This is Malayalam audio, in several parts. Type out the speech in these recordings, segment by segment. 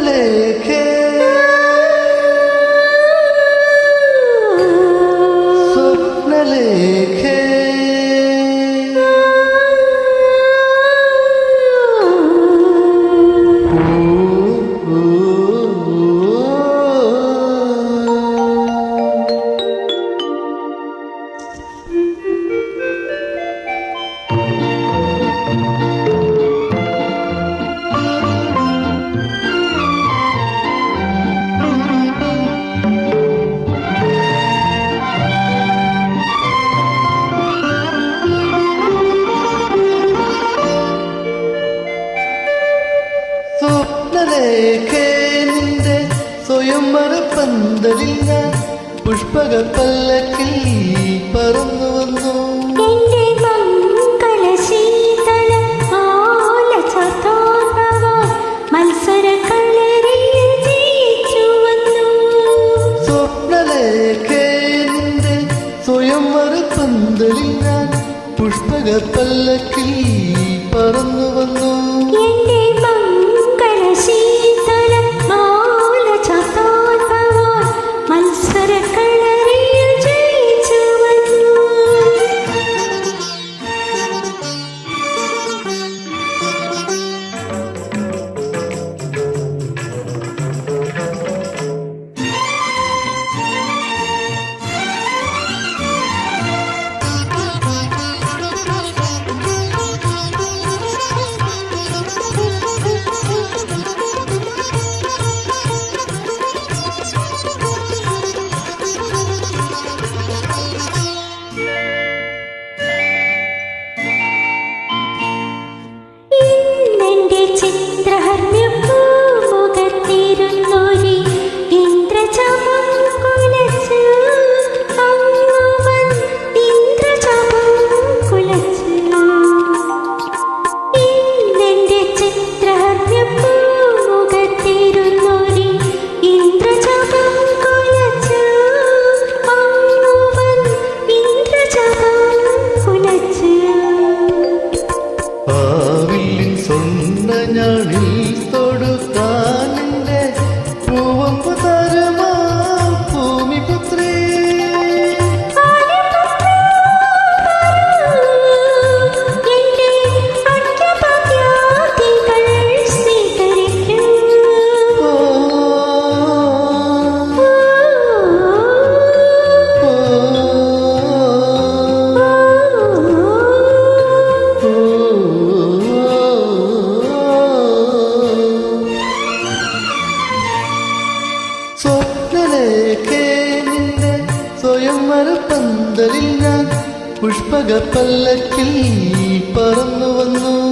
লেখে സ്വപ്നരേഖേ നിന്റെ സ്വയംവര ഞാൻ പുഷ്പക പല്ലക്കിൽ പറന്നു വന്നു. പുഷ്പക പല്ലക്കിൽ പറന്നു പൂക്കളിൽ പുഷ്പക പല്ലക്കിൽ പറന്നു വന്നു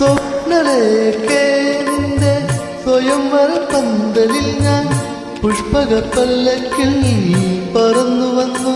സ്വപ്നലേക്കെ സ്വയംവര പന്തലിൽ ഞാൻ പുഷ്പക പല്ലക്കിൽ പറന്നു വന്നു